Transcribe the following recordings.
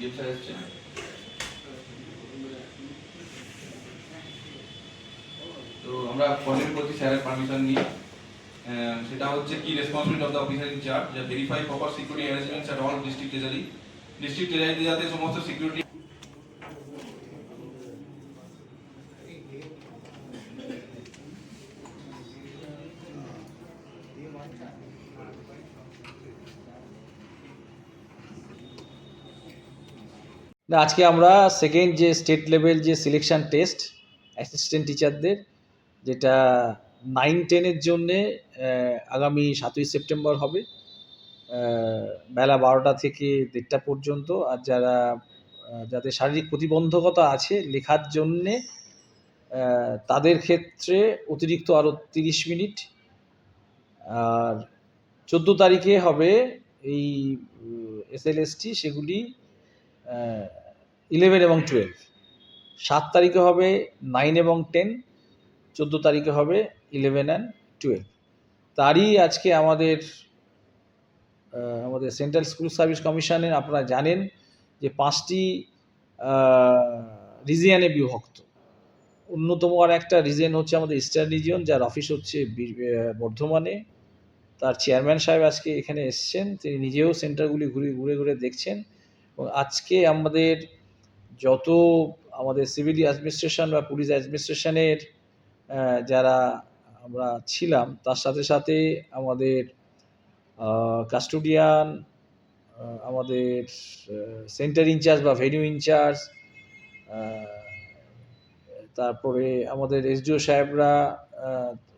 DM sir এসছেন তো আমরা কোঅর্ডিনেট করছি স্যারের পারমিশন নিয়ে। সেটা হচ্ছে কি responsibility of the officer in charge verify proper security arrangements at all district treasury district ট্রেজারিতে যাতে সমস্ত সিকিউরিটি আজকে আমরা সেকেন্ড যে স্টেট লেভেল যে সিলেকশন টেস্ট অ্যাসিস্ট্যান্ট টিচারদের যেটা নাইন টেনের জন্যে আগামী সাতই সেপ্টেম্বর হবে বেলা বারোটা থেকে দেড়টা পর্যন্ত। আর যারা যাদের শারীরিক প্রতিবন্ধকতা আছে, লেখার জন্যে তাদের ক্ষেত্রে অতিরিক্ত আরও তিরিশ মিনিট। আর চোদ্দ তারিখে হবে এই এসএলএসটি, সেগুলি ইলেভেন এবং টুয়েলভ। সাত তারিখে হবে নাইন এবং টেন, চোদ্দ তারিখে হবে ইলেভেন অ্যান্ড টুয়েলভ। তারই আজকে আমাদের আমাদের সেন্ট্রাল স্কুল সার্ভিস কমিশনের আপনারা জানেন যে পাঁচটি রিজিয়নে বিভক্ত। অন্যতম আর একটা রিজিয়ন হচ্ছে আমাদের ইস্টার্ন রিজিয়ন, যার অফিস হচ্ছে বীর- বর্ধমানে। তার চেয়ারম্যান সাহেব আজকে এখানে এসছেন, তিনি নিজেও সেন্টারগুলি ঘুরে ঘুরে ঘুরে দেখছেন। এবং আজকে আমাদের যত আমাদের সিভিল অ্যাডমিনিস্ট্রেশন বা পুলিশ অ্যাডমিনিস্ট্রেশনের যারা আমরা ছিলাম, তার সাথে সাথে আমাদের কাস্টোডিয়ান আমাদের সেন্টার ইনচার্জ বা ভেনিউ ইনচার্জ তারপরে আমাদের এসডিও সাহেবরা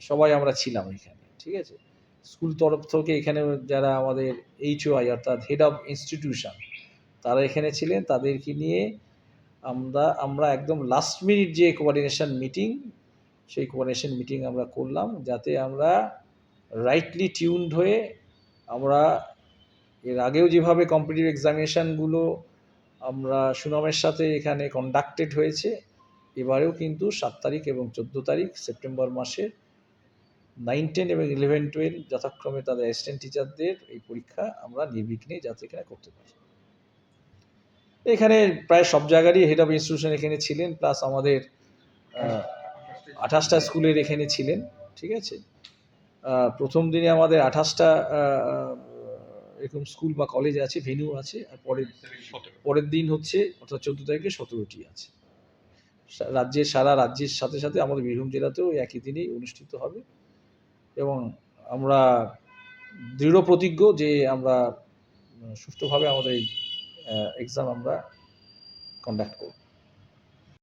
সবাই আমরা ছিলাম এখানে, ঠিক আছে? স্কুল তরফ থেকে এখানে যারা আমাদের এইচওআই অর্থাৎ হেড অফ ইনস্টিটিউশন তারা এখানে ছিলেন, তাদেরকে নিয়ে আমরা আমরা একদম লাস্ট মিনিট যে কোঅর্ডিনেশন মিটিং সেই কোঅর্ডিনেশন মিটিং আমরা করলাম যাতে আমরা রাইটলি টিউনড হয়ে আমরা এর আগেও যেভাবে কম্পিটিটিভ এক্সামিনেশানগুলো আমরা সুনামের সাথে এখানে কন্ডাক্টেড হয়েছে, এবারেও কিন্তু সাত তারিখ এবং চোদ্দ তারিখ সেপ্টেম্বর মাসে নাইন টেন এবং ইলেভেন টুয়েলভ যথাক্রমে তাদের অ্যাসিস্ট্যান্ট টিচারদের এই পরীক্ষা আমরা নির্বিঘ্নে যাতে এখানে করতে পারি। এখানে প্রায় সব জায়গারই হেড অফ ইনস্টিটিউশন এখানে ছিলেন প্লাস আমাদের আঠাশটা স্কুলের এখানে ছিলেন ঠিক আছে? প্রথম দিনে আমাদের আঠাশটা এরকম স্কুল বা কলেজ আছে ভেন্যু আছে আর পরের পরের দিন হচ্ছে অর্থাৎ চোদ্দ তারিখে সতেরোটি আছে। রাজ্যের সারা রাজ্যের সাথে সাথে আমাদের বীরভূম জেলাতেও একই দিনেই অনুষ্ঠিত হবে। এবং আমরা দৃঢ় প্রতিজ্ঞ যে আমরা সুষ্ঠুভাবে আমাদের এই এক্সাম আমরা কন্ডাক্ট করব।